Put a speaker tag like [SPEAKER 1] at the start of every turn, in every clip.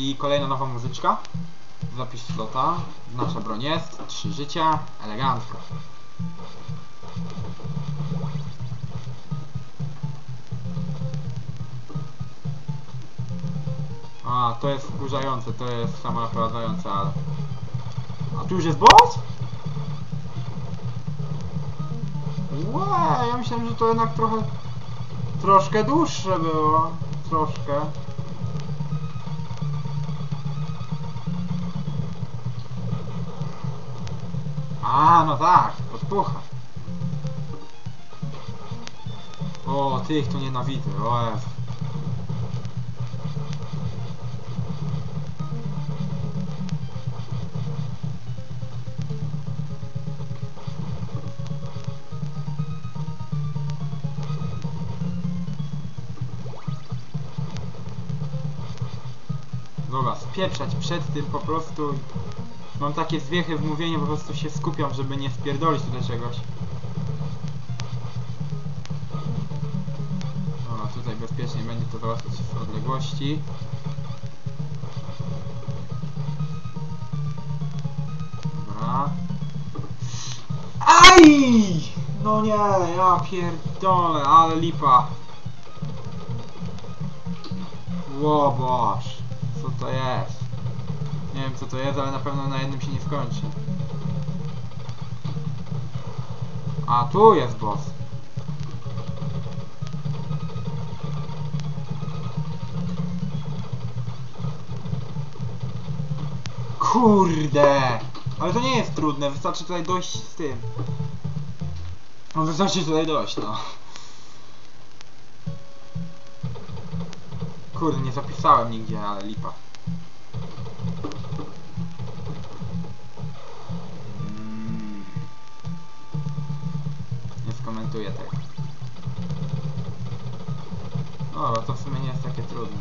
[SPEAKER 1] I kolejna nowa muzyczka. Zapis slota. Nasza broń jest. Trzy życia. Elegancko. A, to jest wkurzające, to jest samonaprowadzające, ale... A tu już jest boss? Łe, ja myślałem, że to jednak trochę... Troszkę dłuższe było. Troszkę. A, no tak, podpucha. O, tych to nienawidzę, o Jezu. Dobra, spieprzać przed tym po prostu. Mam takie zwiechy w mówieniu, po prostu się skupiam, żeby nie spierdolić tutaj czegoś. Dobra, tutaj bezpiecznie będzie to załatwić z odległości. Dobra. Aj! No nie, ja pierdolę, ale lipa. Łoboż. Co to jest? Nie wiem co to jest, ale na pewno na jednym się nie skończy. A tu jest boss. Kurde! Ale to nie jest trudne, wystarczy tutaj dojść z tym. No wystarczy tutaj dojść, no. Kurde, nie zapisałem nigdzie, ale lipa. Tego. Dobra, to w sumie nie jest takie trudne.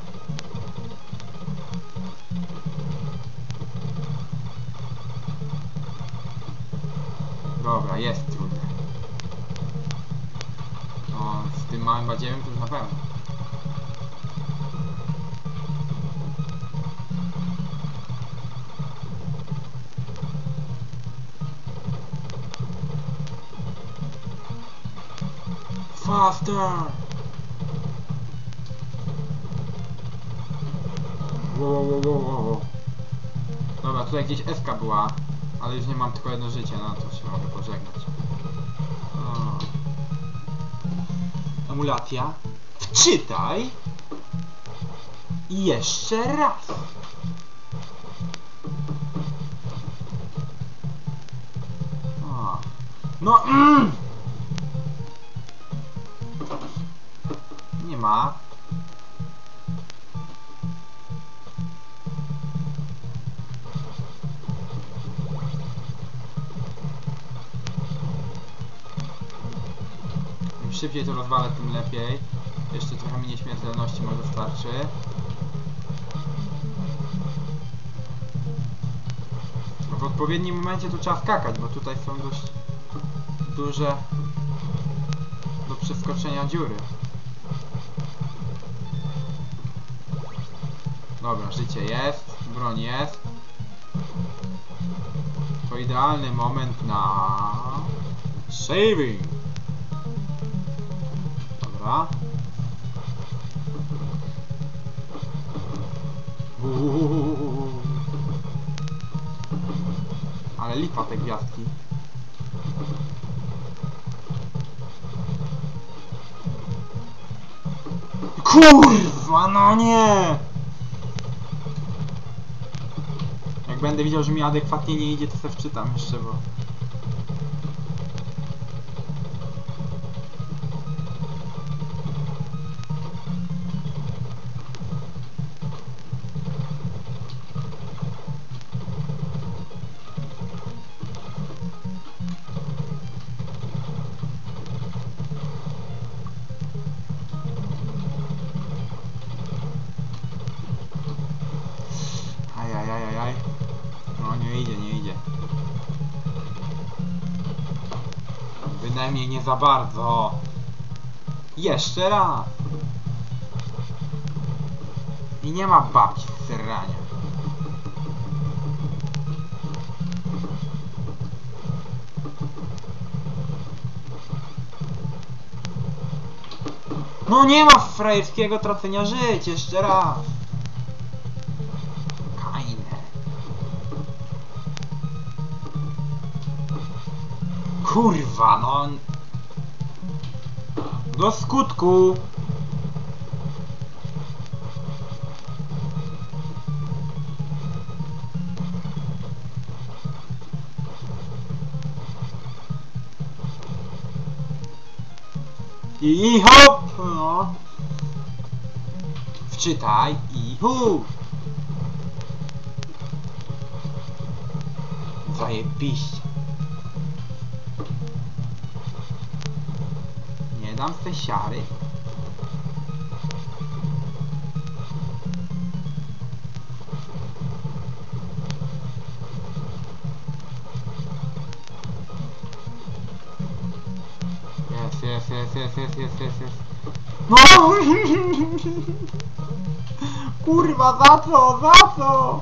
[SPEAKER 1] Dobra, jest trudne. No, z tym małym badziewiem to już na pewno. Faster! Wow, wow, wow, wow. Dobra, tutaj gdzieś SK była, ale już nie mam tylko jedno życie, no to się mogę pożegnać. O. Emulacja. Wczytaj! I jeszcze raz! O. No, mm! Ma. Im szybciej to rozwalę, tym lepiej. Jeszcze trochę mi nieśmiertelności może starczy. W odpowiednim momencie to trzeba skakać, bo tutaj są dość duże do przeskoczenia dziury. Dobra, życie jest, broń jest. To idealny moment na saving. Dobra. Uuu. Ale lipa te gwiazdki. Kurwa, no nie! Jak będę widział, że mi adekwatnie nie idzie, to sobie wczytam jeszcze, bo... przynajmniej nie za bardzo. Jeszcze raz. I nie ma babci w serrania. No nie ma frajerskiego tracenia żyć, jeszcze raz. Kurwa, no. Do skutku. I hop! No. Wczytaj i hu! Zajebiście. Nie dam tej siary. Jest, jest, jest, jest, jest, jest, jest, jest. No! Kurwa, za co?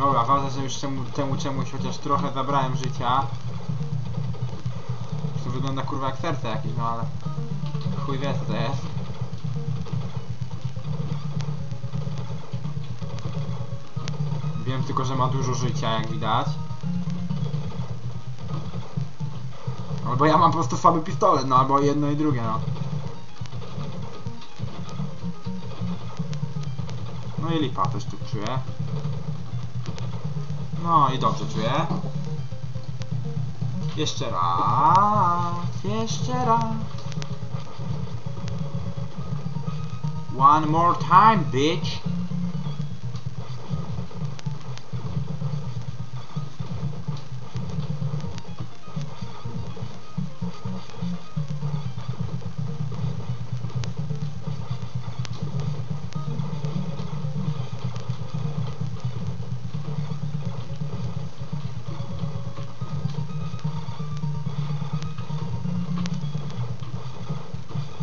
[SPEAKER 1] Dobra, ważne, że już temu, temu czemuś chociaż trochę zabrałem życia. To wygląda kurwa jak serce jakieś, no ale... Chuj wie co to jest. Wiem tylko, że ma dużo życia, jak widać. Albo ja mam po prostu słaby pistolet, no albo jedno i drugie, no. No i lipa też tu czuję. No i dobrze czuję. Jeszcze raz, jeszcze raz. One more time, bitch.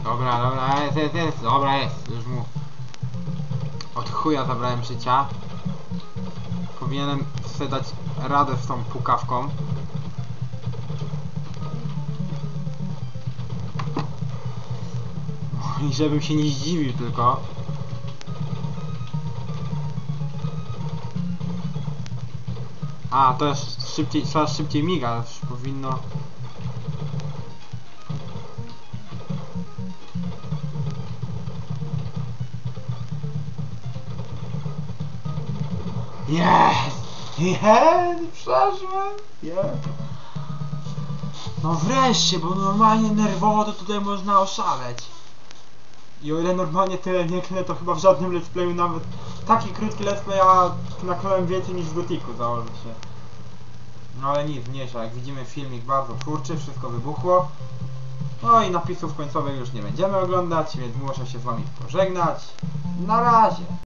[SPEAKER 1] Dobra, dobra, jest, jest, jest, dobra, jest, już mu od chuja zabrałem życia. Powinienem sobie dać radę z tą pukawką. I żebym się nie zdziwił tylko. A, to jest szybciej, coraz szybciej miga, powinno... Jest! Jest! Przeszłem! Jest! No wreszcie, bo normalnie nerwowo to tutaj można oszaleć. I o ile normalnie tyle nie klę, to chyba w żadnym let's playu nawet taki krótki let's play, a naklałem więcej niż z Gotiku, założę się. No ale nic, mniejsza, jak widzimy filmik bardzo twórczy, wszystko wybuchło. No i napisów końcowych już nie będziemy oglądać, więc muszę się z wami pożegnać. Na razie!